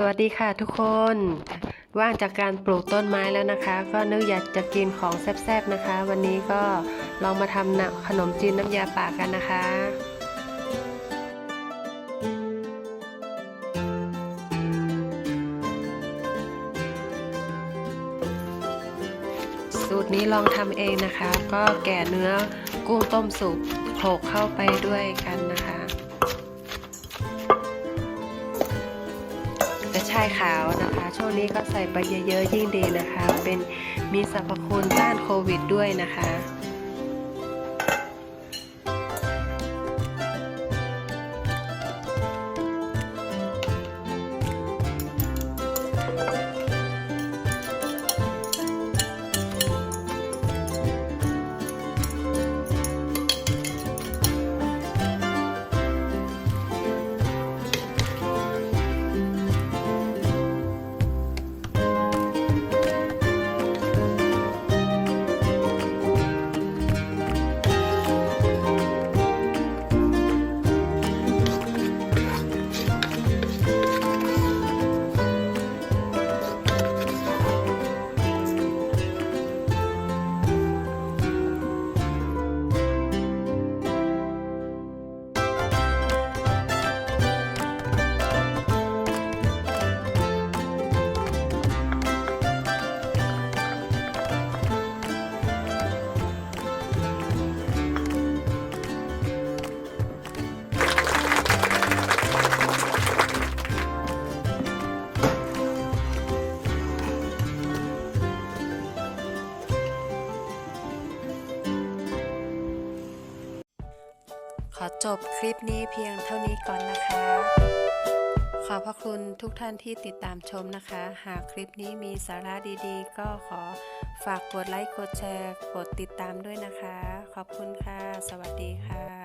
สวัสดีค่ะทุกคน ว่างจากการปลูกต้นไม้แล้วนะคะ ก็นึกอยากจะกินของแซ่บๆนะคะ วันนี้ก็ลองมาทำนะขนมจีนน้ำยาป่ากันนะคะ สูตรนี้ลองทำเองนะคะ ก็แก่เนื้อกุ้งต้มสุกโขลกเข้าไปด้วยกันนะคะ กระชายขาวนะคะ ช่วงนี้ก็ใส่ไปเยอะๆยิ่งดีนะคะ เป็นมีสรรพคุณต้านโควิดด้วยนะคะ ขอจบคลิปนี้เพียงเท่านี้ก่อนนะคะ ขอบพระคุณทุกท่านที่ติดตามชมนะคะ หากคลิปนี้มีสาระดีๆ ก็ขอฝากกดไลค์ กดแชร์ กดติดตามด้วยนะคะ ขอบคุณค่ะ สวัสดีค่ะ